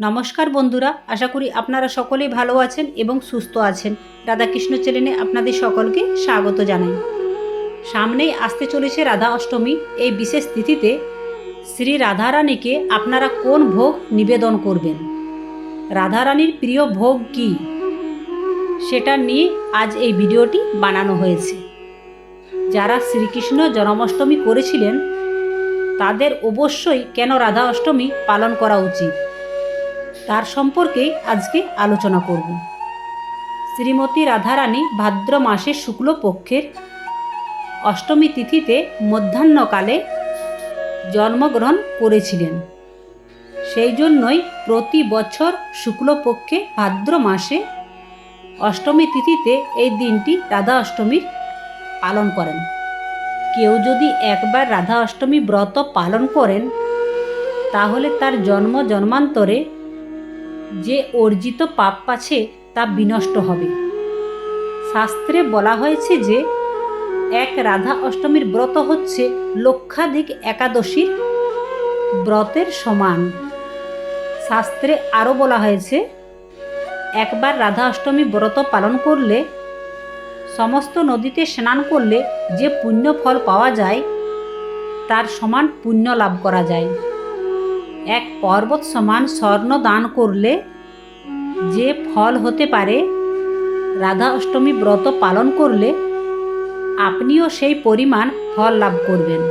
নমস্কার বন্ধুরা, আশা করি আপনারা সকলেই ভালো আছেন এবং সুস্থ আছেন। রাধাকৃষ্ণ চ্যানেলে আপনাদের সকলকে স্বাগত জানাই। সামনেই আসতে চলেছে রাধা অষ্টমী। এই বিশেষ তিথিতে শ্রী রাধারানীকে আপনারা কোন ভোগ নিবেদন করবেন? রাধারানীর প্রিয় ভোগ কি? সেটা নিয়ে আজ এই ভিডিওটি বানানো হয়েছে। যারা শ্রীকৃষ্ণ জন্মাষ্টমী করেছিলেন, তাদের অবশ্যই কেন রাধা অষ্টমী পালন করা উচিত? তার সম্পর্কে আজকে আলোচনা করব। শ্রীমতী রাধারানী ভাদ্র মাসের শুক্লপক্ষের অষ্টমী তিথিতে মধ্যাহ্নকালে জন্মগ্রহণ করেছিলেন। সেই জন্যই প্রতি বছর শুক্লপক্ষে ভাদ্র মাসে অষ্টমী তিথিতে এই দিনটি রাধা অষ্টমীর পালন করেন। কেউ যদি একবার রাধা অষ্টমী ব্রত পালন করেন, তাহলে তার জন্ম জন্মান্তরে যে অর্জিত পাপ আছে তা বিনষ্ট হবে। শাস্ত্রে বলা হয়েছে যে, এক রাধা অষ্টমীর ব্রত হচ্ছে লক্ষাধিক একাদশীর ব্রতের সমান। শাস্ত্রে আরও বলা হয়েছে, একবার রাধা অষ্টমী ব্রত পালন করলে, সমস্ত নদীতে স্নান করলে যে পুণ্য ফল পাওয়া যায়, তার সমান পুণ্য লাভ করা যায়। এক পর্বত সমান স্বর্ণ দান করলে যে ফল হতে পারে, রাধা অষ্টমী ব্রত পালন করলে আপনিও সেই পরিমাণ ফল লাভ করবেন।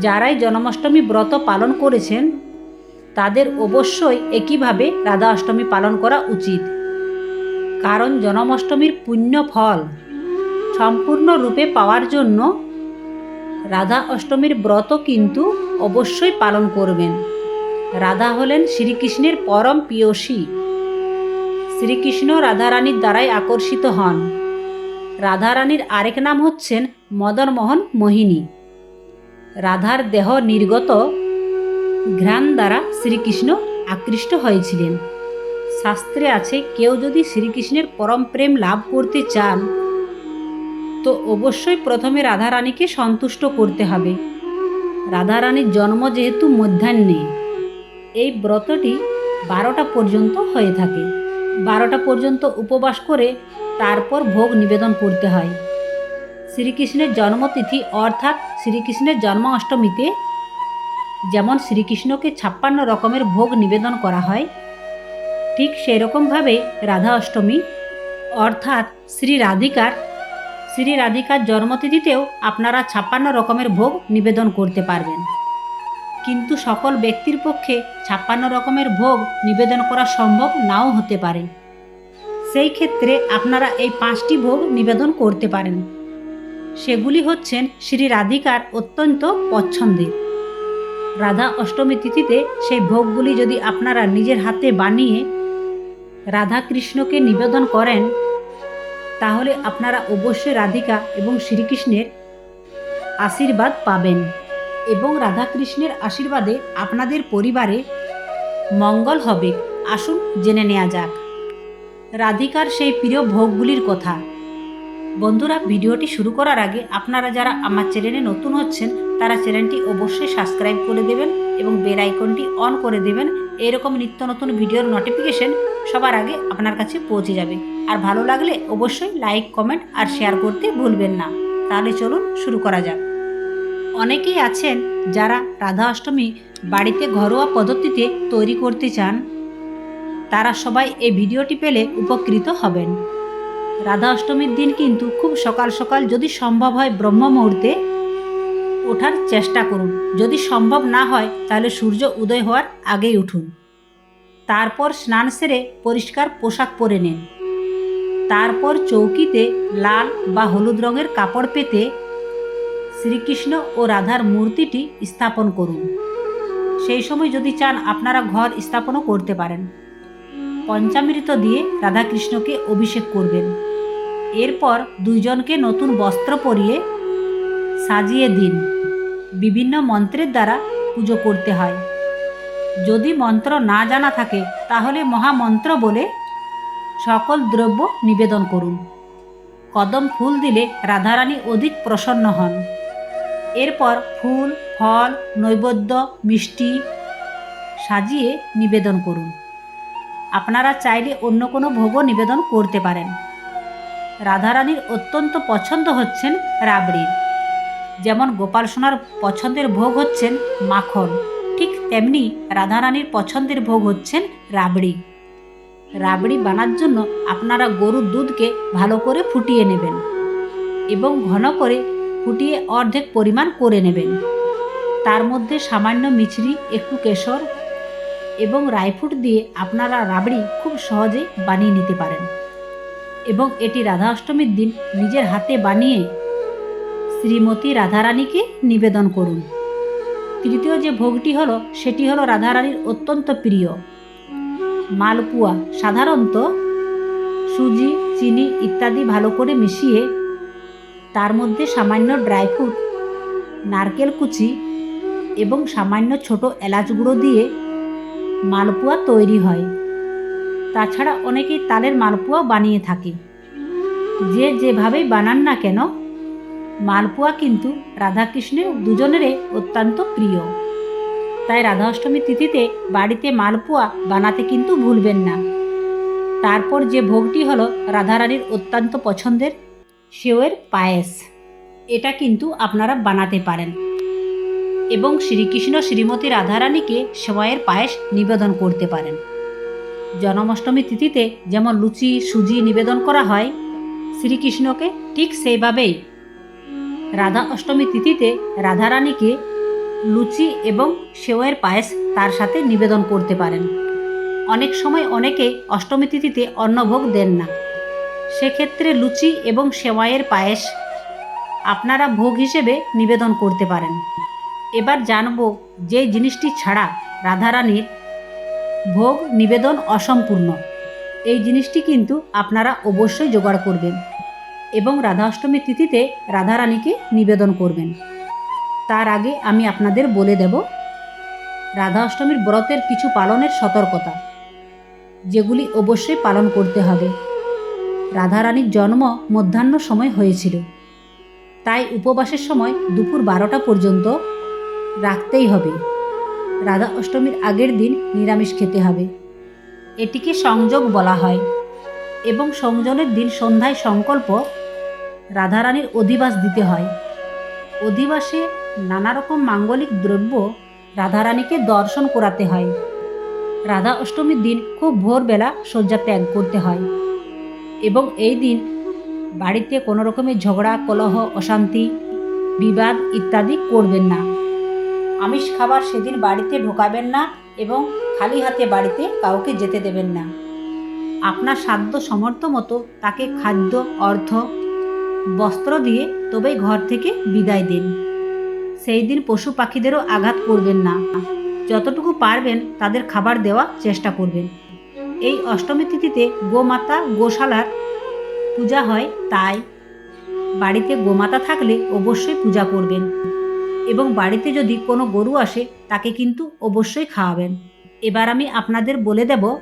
যারাই জন্মাষ্টমী ব্রত পালন করেছেন, তাদের অবশ্যই একইভাবে রাধা অষ্টমী পালন করা উচিত। কারণ জন্মাষ্টমীর পুণ্য ফল সম্পূর্ণরূপে পাওয়ার জন্য রাধা অষ্টমীর ব্রত কিন্তু অবশ্যই পালন করবেন। রাধা হলেন শ্রীকৃষ্ণের পরম প্রিয়সী। শ্রীকৃষ্ণ রাধারানীর দ্বারাই আকর্ষিত হন। রাধারানীর আরেক নাম হচ্ছেন মদনমোহন মোহিনী। রাধার দেহ নির্গত ঘ্রাণ দ্বারা শ্রীকৃষ্ণ আকৃষ্ট হয়েছিলেন। শাস্ত্রে আছে, কেউ যদি শ্রীকৃষ্ণের পরম প্রেম লাভ করতে চান, তো অবশ্যই প্রথমে রাধারানীকে সন্তুষ্ট করতে হবে। রাধারানীর জন্ম যেহেতু মধ্যাহ্নে। এই ব্রতটি বারোটা পর্যন্ত হয়ে থাকে। বারোটা পর্যন্ত উপবাস করে তারপর ভোগ নিবেদন করতে হয়। শ্রীকৃষ্ণের জন্মতিথি অর্থাৎ শ্রীকৃষ্ণের জন্ম অষ্টমীতে যেমন শ্রীকৃষ্ণকে ছাপ্পান্ন রকমের ভোগ নিবেদন করা হয়, ঠিক সেরকমভাবে রাধা অষ্টমী অর্থাৎ শ্রী রাধিকার শ্রী রাধিকার জন্মতিথিতেও আপনারা ছাপ্পান্ন রকমের ভোগ নিবেদন করতে পারবেন। কিন্তু সকল ব্যক্তির পক্ষে ছাপ্পান্ন রকমের ভোগ নিবেদন করা সম্ভব নাও হতে পারে। সেই ক্ষেত্রে আপনারা এই পাঁচটি ভোগ নিবেদন করতে পারেন। সেগুলি হচ্ছেন শ্রী রাধিকার অত্যন্ত পছন্দের। রাধা অষ্টমী তিথিতে সেই ভোগগুলি যদি আপনারা নিজের হাতে বানিয়ে রাধা কৃষ্ণকে নিবেদন করেন, তাহলে আপনারা অবশ্যই রাধিকা এবং শ্রীকৃষ্ণের আশীর্বাদ পাবেন। এবং রাধাকৃষ্ণের আশীর্বাদে আপনাদের পরিবারে মঙ্গল হবে। আসুন জেনে নেওয়া যাক। রাধিকার সেই প্রিয় ভোগগুলির কথা। বন্ধুরা, ভিডিওটি শুরু করার আগে আপনারা যারা আমার চ্যানেলে নতুন হচ্ছেন, তারা চ্যানেলটি অবশ্যই সাবস্ক্রাইব করে দেবেন এবং বেল আইকনটি অন করে দেবেন। এরকম নিত্য নতুন ভিডিওর নোটিফিকেশন সবার আগে আপনার কাছে পৌঁছে যাবে। আর ভালো লাগলে অবশ্যই লাইক, কমেন্ট আর শেয়ার করতে ভুলবেন না। তাহলে চলুন শুরু করা যাক। অনেকেই আছেন যারা রাধা অষ্টমী বাড়িতে ঘরোয়া পদ্ধতিতে তৈরি করতে চান। তারা সবাই এই ভিডিওটি পেলে উপকৃত হবেন। রাধা অষ্টমীর দিন কিন্তু খুব সকাল সকাল যদি সম্ভব হয় ব্রহ্ম মুহূর্তে ওঠার চেষ্টা করুন। যদি সম্ভব না হয় তাহলে সূর্য উদয় হওয়ার আগেই উঠুন। তারপর স্নান সেরে পরিষ্কার পোশাক পরে নিন। তারপর চৌকিতে লাল বা হলুদ রঙের কাপড় পেতে শ্রীকৃষ্ণ ও রাধার মূর্তিটি স্থাপন করুন। সেই সময় যদি চান, আপনারা ঘর স্থাপনও করতে পারেন। পঞ্চামৃত দিয়ে রাধাকৃষ্ণকে অভিষেক করবেন। এরপর দুইজনকে নতুন বস্ত্র পরিয়ে সাজিয়ে দিন। বিভিন্ন মন্ত্রের দ্বারা পুজো করতে হয়। যদি মন্ত্র না জানা থাকে, তাহলে মহামন্ত্র বলে সকল দ্রব্য নিবেদন করুন। কদম ফুল দিলে রাধারানী অধিক প্রসন্ন হন। এরপর ফুল, ফল, নৈবেদ্য, মিষ্টি সাজিয়ে নিবেদন করুন। আপনারা চাইলে অন্য কোনো ভোগও নিবেদন করতে পারেন। রাধারানীর অত্যন্ত পছন্দ হচ্ছেন রাবড়ির যেমন গোপাল সোনার পছন্দের ভোগ হচ্ছেন মাখন, ঠিক তেমনি রাধারানীর পছন্দের ভোগ হচ্ছেন রাবড়ি। রাবড়ি বানার জন্য আপনারা গরুর দুধকে ভালো করে ফুটিয়ে নেবেন এবং ঘন করে ফুটিয়ে অর্ধেক পরিমাণ করে নেবেন। তার মধ্যে সামান্য মিছরি, একটু কেশর এবং রাইফুট দিয়ে আপনারা রাবড়ি খুব সহজেই বানিয়ে নিতে পারেন। এবং এটি রাধা অষ্টমীর দিন নিজের হাতে বানিয়ে শ্রীমতী রাধারানীকে নিবেদন করুন। তৃতীয় যে ভোগটি হলো, সেটি হলো রাধারানীর অত্যন্ত প্রিয়। মালপুয়া, সাধারণত সুজি, চিনি ইত্যাদি ভালো করে মিশিয়ে তার মধ্যে সামান্য ড্রাই ফ্রুট, নারকেল কুচি এবং সামান্য ছোট এলাচ গুঁড়ো দিয়ে মালপোয়া তৈরি হয়। তাছাড়া অনেকেই তালের মালপুয়া বানিয়ে থাকে। যে যেভাবেই বানান না কেন, মালপুয়া কিন্তু রাধাকৃষ্ণের দুজনেরই অত্যন্ত প্রিয়। তাই রাধা অষ্টমী তিথিতে বাড়িতে মালপুয়া বানাতে কিন্তু ভুলবেন না। তারপর যে ভোগটি হলো রাধারানীর অত্যন্ত পছন্দের সেওয়ের পায়েস। এটা কিন্তু আপনারা বানাতে পারেন। এবং শ্রীকৃষ্ণ শ্রীমতী রাধারানীকে সেওয়ের পায়েস নিবেদন করতে পারেন। জন্মাষ্টমী তিথিতে যেমন লুচি, সুজি নিবেদন করা হয়, শ্রীকৃষ্ণকে ঠিক সেইভাবেই। রাধা অষ্টমী তিথিতে রাধারানীকে লুচি এবং সেওয়ের পায়েস তার সাথে নিবেদন করতে পারেন। অনেক সময় অনেকে অষ্টমী তিথিতে অন্নভোগ দেন না। সেক্ষেত্রে লুচি এবং সেওয়াইয়ের পায়েস আপনারা ভোগ হিসেবে নিবেদন করতে পারেন। এবার জানব যে জিনিসটি ছাড়া রাধারানীর ভোগ নিবেদন অসম্পূর্ণ। এই জিনিসটি কিন্তু আপনারা অবশ্যই জোগাড় করবেন এবং রাধা অষ্টমী তিথিতে রাধারানীকে নিবেদন করবেন। তার আগে আমি আপনাদের বলে দেব রাধা অষ্টমীর ব্রতের কিছু পালনের সতর্কতা, যেগুলি অবশ্যই পালন করতে হবে। রাধারানীর জন্ম মধ্যাহ্ন সময় হয়েছিল। তাই উপবাসের সময় দুপুর বারোটা পর্যন্ত রাখতেই হবে। রাধা অষ্টমীর আগের দিন নিরামিষ খেতে হবে। এটিকে সংযোগ বলা হয় এবং সংযোগের দিন সন্ধ্যায় সংকল্প রাধারানীর অধিবাস দিতে হয়। অধিবাসে নানা রকম মাঙ্গলিক দ্রব্য রাধারানীকে দর্শন করাতে হয়। রাধা অষ্টমীর দিন খুব ভোরবেলা শয্যা ত্যাগ করতে হয়। এবং এই দিন বাড়িতে কোনো রকমের ঝগড়া, কলহ, অশান্তি, বিবাদ ইত্যাদি করবেন না। আমিষ খাবার সেদিন বাড়িতে ঢোকাবেন না এবং খালি হাতে বাড়িতে কাউকে যেতে দেবেন না। আপনার সাধ্য সমর্থ মতো তাকে খাদ্য, অর্থ, বস্ত্র দিয়ে তবেই ঘর থেকে বিদায় দিন। সেই দিন পশু পাখিদেরও আঘাত করবেন না। যতটুকু পারবেন তাদের খাবার দেওয়া চেষ্টা করবেন। এই অষ্টমী তিথিতে গোমাতা গোশালার পূজা হয়, তাই বাড়িতে গোমাতা থাকলে অবশ্যই পূজা করবেন। এবং বাড়িতে যদি কোনো গরু আসে, তাকে কিন্তু অবশ্যই খাওয়াবেন। এবার আমি আপনাদের বলে দেব,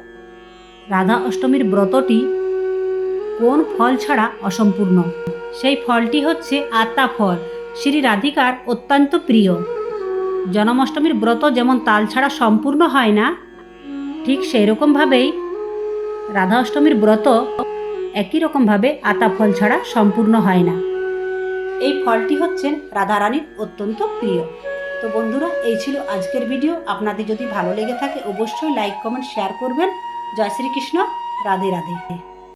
রাধা অষ্টমীর ব্রতটি কোন ফল ছাড়া অসম্পূর্ণ। সেই ফলটি হচ্ছে আত্মা ফল। শ্রী রাধিকার অত্যন্ত প্রিয়। জন্মাষ্টমীর ব্রত যেমন তাল ছাড়া সম্পূর্ণ হয় না, ঠিক সেই রকমভাবেই রাধা অষ্টমীর ব্রত একই রকমভাবে আতা ফল ছাড়া সম্পূর্ণ হয় না। এই ফলটি হচ্ছেন রাধারানীর অত্যন্ত প্রিয়। তো বন্ধুরা, এই ছিল আজকের ভিডিও। আপনাদের যদি ভালো লেগে থাকে, অবশ্যই লাইক, কমেন্ট, শেয়ার করবেন। জয় শ্রীকৃষ্ণ। রাধে রাধে।